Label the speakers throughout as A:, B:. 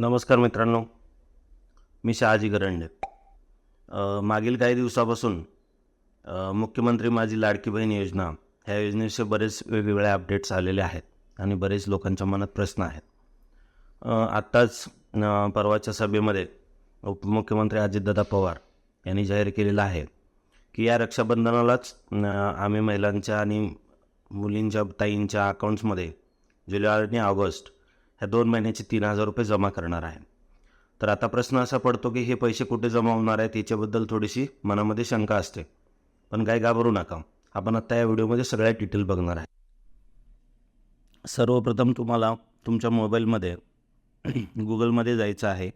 A: नमस्कार मित्रांनो मी शहाजी गरंडे. मागील काही दिवसापासून मुख्यमंत्री माझी लाडकी बहीण योजना ह्या योजनेचे बरेच वेगवेगळे अपडेट्स आलेले आहेत आणि बरेच लोकांच्या मनात प्रश्न आहेत. आत्ताच परवाच्या सभेमध्ये उपमुख्यमंत्री अजितदादा पवार यांनी जाहीर केलेलं आहे की या रक्षाबंधनालाच आम्ही महिलांच्या आणि मुलींच्या ताईंच्या अकाउंट्समध्ये जुलै आणि ऑगस्ट ह्या दोन महिन्याचे तीन हजार रुपये जमा करणार आहे. तर आता प्रश्न असा पडतो की हे पैसे कुठे जमा होणार आहेत याच्याबद्दल थोडीशी मनामध्ये शंका असते. पण काही घाबरू नका. आपण आत्ता या व्हिडिओमध्ये सगळ्या डिटेल बघणार आहे. सर्वप्रथम तुम्हाला तुमच्या मोबाईलमध्ये गुगलमध्ये जायचं आहे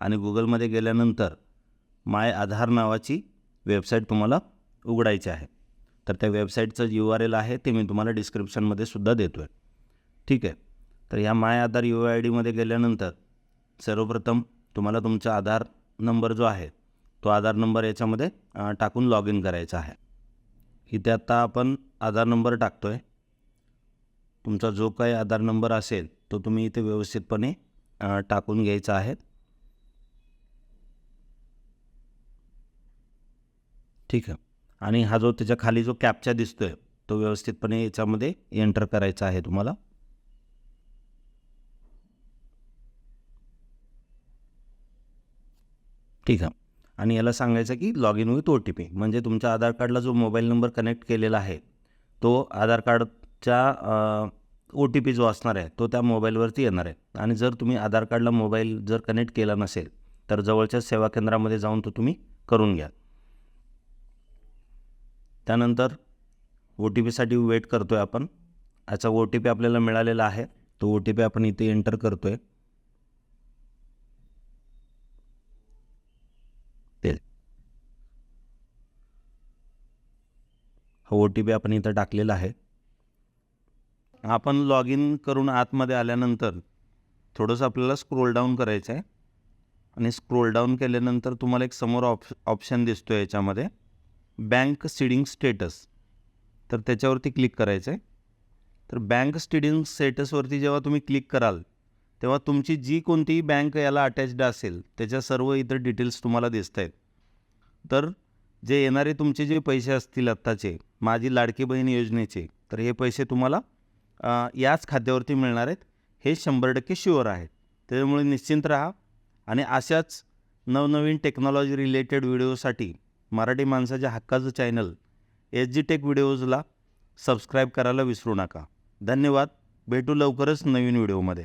A: आणि गुगलमध्ये गेल्यानंतर माय आधार नावाची वेबसाईट तुम्हाला उघडायची आहे. तर त्या वेबसाईटचं यू आर एल आहे ते मी तुम्हाला डिस्क्रिप्शनमध्ये सुद्धा देतो आहे ठीक आहे? तर ह्या माय आधार यू आय डीमध्ये गेल्यानंतर सर्वप्रथम तुम्हाला तुमचा आधार नंबर जो आहे तो आधार नंबर याच्यामध्ये टाकून लॉग इन करायचा आहे. इथे आत्ता आपण आधार नंबर टाकतो आहे तुमचा जो काही आधार नंबर असेल तो तुम्ही इथे व्यवस्थितपणे टाकून घ्यायचा आहे. ठीक आहे. आणि हा जो त्याच्याखाली जो कॅपचा दिसतो आहे तो व्यवस्थितपणे याच्यामध्ये एंटर करायचा आहे तुम्हाला. ठीक आहे. आणि याला सांगायचं की log in with O T P म्हणजे तुमच्या आधार कार्डला जो मोबाईल नंबर कनेक्ट केलेला आहे तो आधार कार्डच्या ओ टी पी जो असणार आहे तो त्या मोबाईलवरती येणार आहे. आणि जर तुम्ही आधार कार्डला मोबाईल जर कनेक्ट केला नसेल तर जवळच्या सेवा केंद्रामध्ये जाऊन तो तुम्ही करून घ्या. त्यानंतर ओ टी पीसाठी वेट करतो आहे आपण. याचा ओ टी पी आपल्याला मिळालेला आहे. तो ओ टी पी आपण इथे एंटर करतो आहे ते हा ओ टी पी आपण इथं टाकलेला आहे. आपण लॉग इन करून आतमध्ये आल्यानंतर थोडंसं आपल्याला स्क्रोल डाऊन करायचं आहे. आणि स्क्रोल डाऊन केल्यानंतर तुम्हाला एक समोर ऑप ऑप्शन दिसतो आहे याच्यामध्ये. बँक सीडिंग स्टेटस तर त्याच्यावरती क्लिक करायचं आहे. तर बँक स्टिडिंग स्टेटसवरती जेव्हा तुम्ही क्लिक कराल तेव्हा तुमची जी कोणतीही बँक याला अटॅच्ड असेल त्याच्या सर्व इतर डिटेल्स तुम्हाला दिसत आहेत तर जे येणारे तुमचे जे पैसे असतील आत्ताचे माझी लाडकी बहीण योजनेचे तर हे पैसे तुम्हाला याच खात्यावरती मिळणार आहेत. हे शंभर टक्के शुअर आहे त्याच्यामुळे निश्चिंत राहा आणि अशाच नवनवीन टेक्नॉलॉजी रिलेटेड व्हिडिओसाठी मराठी माणसाच्या हक्काचं चॅनल एस जी टेक व्हिडिओजला सबस्क्राईब करायला विसरू नका. धन्यवाद. भेटू लवकरच नवीन व्हिडिओमध्ये